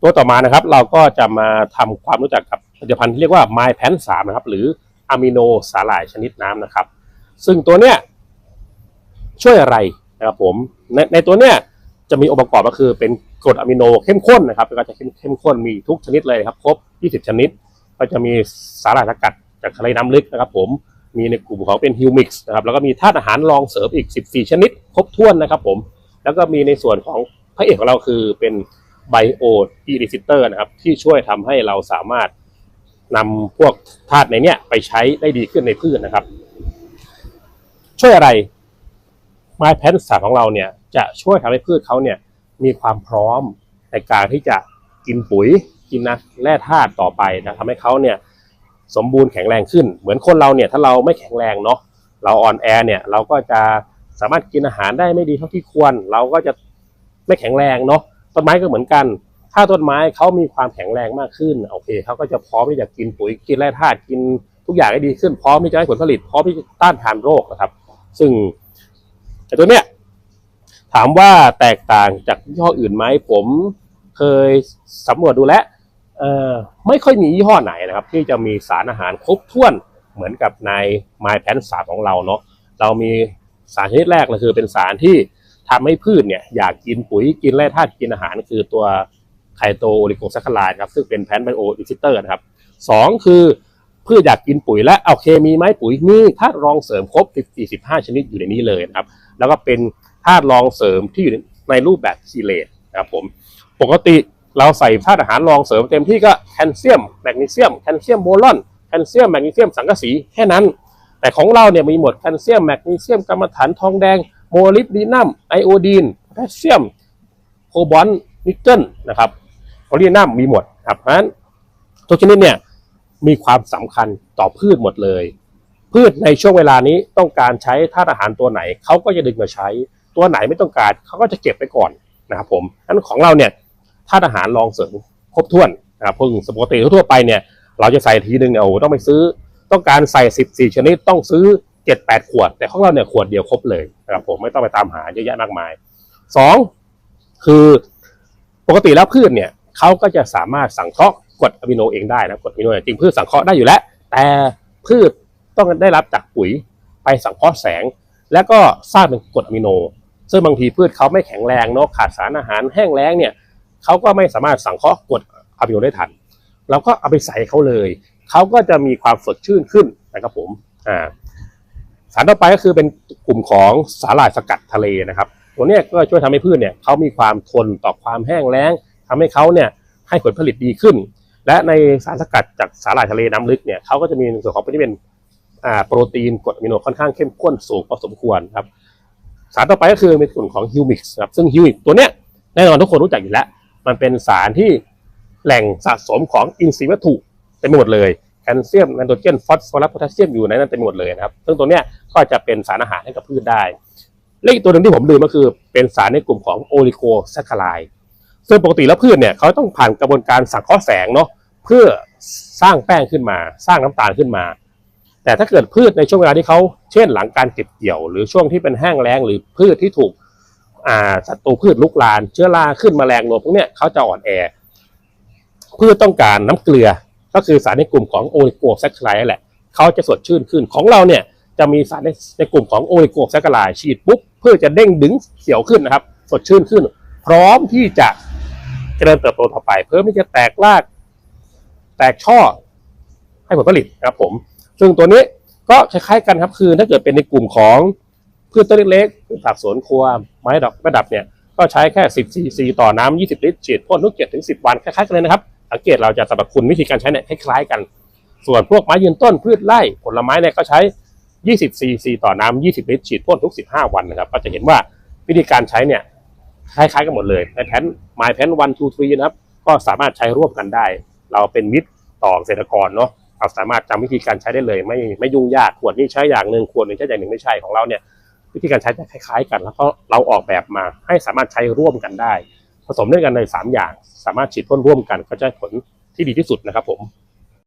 ตัวต่อมานะครับ เราก็จะมาทำความรู้จักกับผลิตภัณฑ์ที่เรียกว่า My p a n 3นะครับ หรืออะมิโนสาหร่ายชนิดน้ำนะครับ ซึ่งตัวเนี้ยช่วยอะไรนะครับผมในในตัวเนี้ยจะมีองค์ประกอบก็คือเป็นกรดอะมิโนเข้มข้นนะครับก็จะเข้มเข้มข้นมีทุกชนิดเลยครับ ครบ 20 ชนิด ก็จะมีสาหร่ายสกัดจากทะเลน้ำลึกนะครับ ผมมีในกลุ่มของเป็นฮิวมิกซ์นะครับแล้วก็มีธาตุอาหารรองเสริมอีก 14 ชนิด ครบถ้วนนะครับ ผม แล้วก็มีในส่วนของพระเอกของเราคือเป็น ไบโออีริซิเตอร์นะครับ ที่ช่วยทำให้เราสามารถนำพวกธาตุในเนี้ยไปใช้ได้ดีขึ้นในพืชนะครับ ช่วยอะไร ไม้แพนสาของเราเนี่ย จะช่วยทำให้พืชเขาเนี่ย มีความพร้อมในการที่จะกินปุ๋ยกินนะแร่ธาตุต่อไปนะทำให้เขาเนี่ยสมบูรณ์แข็งแรงขึ้น เหมือนคนเราเนี่ยถ้าเราไม่แข็งแรงเนาะเราอ่อนแอเนี่ยเราก็จะสามารถกินอาหารได้ไม่ดีเท่าที่ควร เราก็จะไม่แข็งแรงเนาะ ต้นไม้ก็เหมือนกัน ถ้าต้นไม้เขามีความแข็งแรงมากขึ้นโอเคเขาก็จะพร้อมที่จะกินปุ๋ยกินแร่ธาตุกินทุกอย่างได้ดีขึ้นพร้อมที่จะให้ผลผลิตพร้อมที่จะต้านทานโรคนะครับ ซึ่งแต่ตัวเนี้ยถามว่าแตกต่างจากยี่ห้ออื่นไหมผมเคยสำรวจดูแลเอ่อไม่ค่อยมียี่ห้อไหนนะครับ ที่จะมีสารอาหารครบถ้วนเหมือนกับในไมแพนสาของเราเนาะเรามีสารชนิดแรกเลยคือเป็นสารที่ ทำให้พืชเนี่ยอยากกินปุ๋ยกินแร่ธาตุกินอาหาร คือตัวไคโตโอลิโกแซคคาไลด์ครับซึ่งเป็นแพนไบโออิซิเตอร์นะครับสองคือพืชอยากกินปุ๋ยและเอาเคมีไหมปุ๋ยมีธาตุรองเสริมครบ45ชนิดอยู่ในนี้เลยนะครับแล้วก็เป็นธาตุรองเสริมที่อยู่ในรูปแบบซีเลตนะครับผมปกติเราใส่ธาตุอาหารรองเสริมเต็มที่ก็แคลเซียมแมกนีเซียมแคลเซียมโบรอนแคลเซียมแมกนีเซียมสังกะสีแค่นั้น แต่ของเราเนี่ยมีหมดแคลเซียมแมกนีเซียมกรรมฐานทองแดง โมลิบดีนัมไอโอดีนแทสเซียม โคบอลนิกเกิลนะครับโพลีนัมมีหมดครับเพราะฉะนั้นทุกชนิดเนี่ยมีความสำคัญต่อพืชหมดเลย พืชในช่วงเวลานี้ต้องการใช้ธาตุอาหารตัวไหนเขาก็จะดึงมาใช้ ตัวไหนไม่ต้องการเขาก็จะเก็บไปก่อนนะครับผมนั้นของเราเนี่ยธาตุอาหารรองเสริมครบถ้วนนะครับพึ่งสปกติทั่วไปเนี่ย เราจะใส่ทีหนึ่งเนี่ยโอ้ต้องไปซื้อ ต้องการใส่สิบสี่ชนิดต้องซื้อ เจ็ดแปดขวด แต่ของเราเนี่ยขวดเดียวครบเลยนะครับผมไม่ต้องไปตามหาเยอะแยะมากมายสองคือปกติแล้วพืชเนี่ยเขาก็จะสามารถสังเคราะห์กรดอะมิโนเองได้นะกรดอะมิโนจริงพืชสังเคราะห์ได้อยู่แล้ว แต่พืชต้องได้รับจากปุ๋ยไปสังเคราะห์แสง แล้วก็สร้างเป็นกรดอะมิโน ซึ่งบางทีพืชเขาไม่แข็งแรงเนาะขาดสารอาหารแห้งแล้งเนี่ยเขาก็ไม่สามารถสังเคราะห์กรดอะมิโนได้ทันเราก็เอาไปใส่เขาเลย เขาก็จะมีความสดชื่นขึ้นนะครับผมอ่า สารต่อไปก็คือเป็นกลุ่มของสาหร่ายสกัดทะเลนะครับ ตัวนี้ก็ช่วยทำให้พืชเนี่ยเขามีความทนต่อความแห้งแล้งทำให้เขาเนี่ยให้ผลผลิตดีขึ้น และในสารสกัดจากสาหร่ายทะเลน้ำลึกเนี่ยเขาก็จะมีส่วนของที่เป็นอ่าโปรตีนกรดอะมิโนค่อนข้างเข้มข้นสูงพอสมควรครับสารต่อไปก็คือเป็นกลุ่มของฮิวมิกส์ครับซึ่งฮิวมิกตัวเนี้ยแน่นอนทุกคนรู้จักอยู่แล้ว มันเป็นสารที่แหล่งสะสมของอินทรีย์วัตถุเต็มไปหมดเลย ลเซียมไนโตรเจนฟอสฟอรัสโพแทสเซียมอยู่ในนั้นเต็มหมดเลยนะครับ ซึ่งตัวเนี้ยก็จะเป็นสารอาหารให้กับพืชได้เลขอีกตัวหนึ่งที่ผมลืมก็คือเป็นสารในกลุ่มของโอลิโกแซคคาไลซึ่งปกติแล้วพืชเนี่ยเขาต้องผ่านกระบวนการสังเคราะห์แสงเนาะเพื่อสร้างแป้งขึ้นมา สร้างน้ำตาลขึ้นมา แต่ถ้าเกิดพืชในช่วงเวลาที่เขาเช่นหลังการเก็บเกี่ยว หรือช่วงที่เป็นแห้งแล้งหรือพืชที่ถูกศัตรูพืชลุกลาน เชื้อราขึ้นแมลงรวมพวกเนี้ยเขาจะอ่อนแอพืชต้องการน้ำเกลือ ก็คือสารในกลุ่มของโอลิโกแซคคาไลด์แหละเขาจะสดชื่นขึ้นของเราเนี่ยจะมีสารในในกลุ่มของโอลิโกแซคคาไลด์ฉีดปุ๊บเพืชจะเด้งดึงเขียวขึ้นนะครับ สดชื่นขึ้น พร้อมที่จะเจริญเติบโตต่อไป เพิ่มที่จะแตกราก แตกช่อให้ผลผลิตนะครับผม ซึ่งตัวนี้ก็คล้ายๆกันครับคือ ถ้าเกิดเป็นในกลุ่มของพืชต้นเล็กๆพืชผักสวนครัวไม้ดอกประดับเนี่ยก็ใช้แค่ 10 cc ต่อน้ำ20 ลิตรฉีดพ่นทุก7ถึง 10 วันคล้ายๆกันเลยนะครับ สังเกตเราจะสรรพคุณวิธีการใช้เนี่ยคล้ายๆกัน ส่วนพวกไม้ยืนต้นพืชไร่ผลไม้เนี่ยก็ใช้ 20 cc ต่อน้ำ20 ลิตรฉีดพ่นทุก 15 วันนะครับ ก็จะเห็นว่าวิธีการใช้เนี่ยคล้ายๆกันหมดเลยในแผนไม้แผนวันทูทรีนะครับ ก็สามารถใช้ร่วมกันได้ เราเป็นมิตรต่อเกษตรกรเนาะเราสามารถจำวิธีการใช้ได้เลย ไม่ไม่ยุ่งยากขวดนี้ใช้อย่างหนึ่งขวดนึงใช้อย่างหนึ่งไม่ใช่ของเราเนี่ยวิธีการใช้จะคล้าย ๆ กัน แล้วก็เราออกแบบมาให้สามารถใช้ร่วมกันได้ ผสมด้วยกันในสามอย่าง สามารถฉีดพ่นร่วมกันก็จะผลที่ดีที่สุดนะครับผม